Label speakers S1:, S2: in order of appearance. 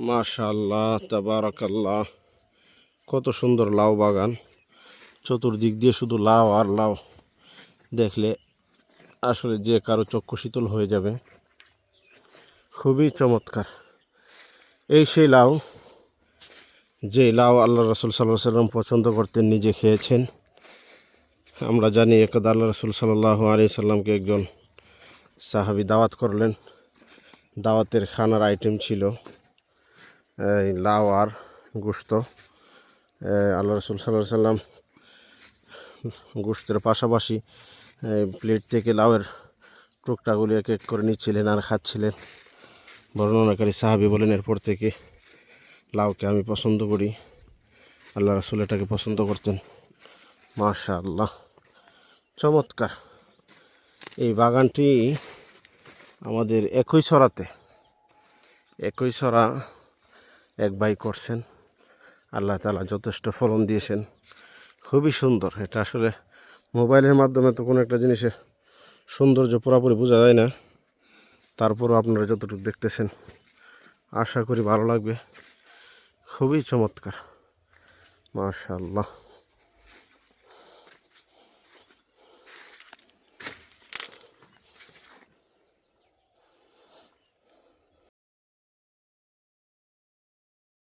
S1: মাশাল্লাহ তাবারাকাল্লাহ। কত সুন্দর লাউ বাগান। চতুর্দিক দিয়ে শুধু লাউ আর লাউ। দেখলে আসলে যে কারও চক্ষু শীতল হয়ে যাবে। খুবই চমৎকার। এই সেই লাউ, যে লাউ আল্লাহ রসুল সাল্লাহ সাল্লাম পছন্দ করতেন, নিজে খেয়েছেন। আমরা জানি একদা আল্লাহ রসুল সাল্লাহ আলি সাল্লামকে একজন সাহাবি দাওয়াত করলেন। দাওয়াতের খানার আইটেম ছিল। লাউ আর গোস্ত। আল্লাহ রসুল সাল্লাহ সাল্লাম গোস্তের পাশাপাশি প্লেট থেকে লাউয়ের টুকটাগুলি এক এক করে নিচ্ছিলেন আর খাচ্ছিলেন। বর্ণনাকারী সাহাবি বলেন, এরপর থেকে লাউকে আমি পছন্দ করি। আল্লাহ রসুল এটাকে পছন্দ করতেন। মাশা আল্লাহ চমৎকার। এই বাগানটি আমাদের একই ছড়াতে, একই ছড়া এক ভাই করছেন। আল্লাহ তালা যথেষ্ট ফলন দিয়েছেন। খুবই সুন্দর। এটা আসলে মোবাইলের মাধ্যমে তো কোনো একটা জিনিসের সৌন্দর্য পুরোপুরি বোঝা যায় না। তারপরও আপনারা যতটুকু দেখতেছেন, আশা করি ভালো লাগবে। খুবই চমৎকার। মাশাআল্লাহ।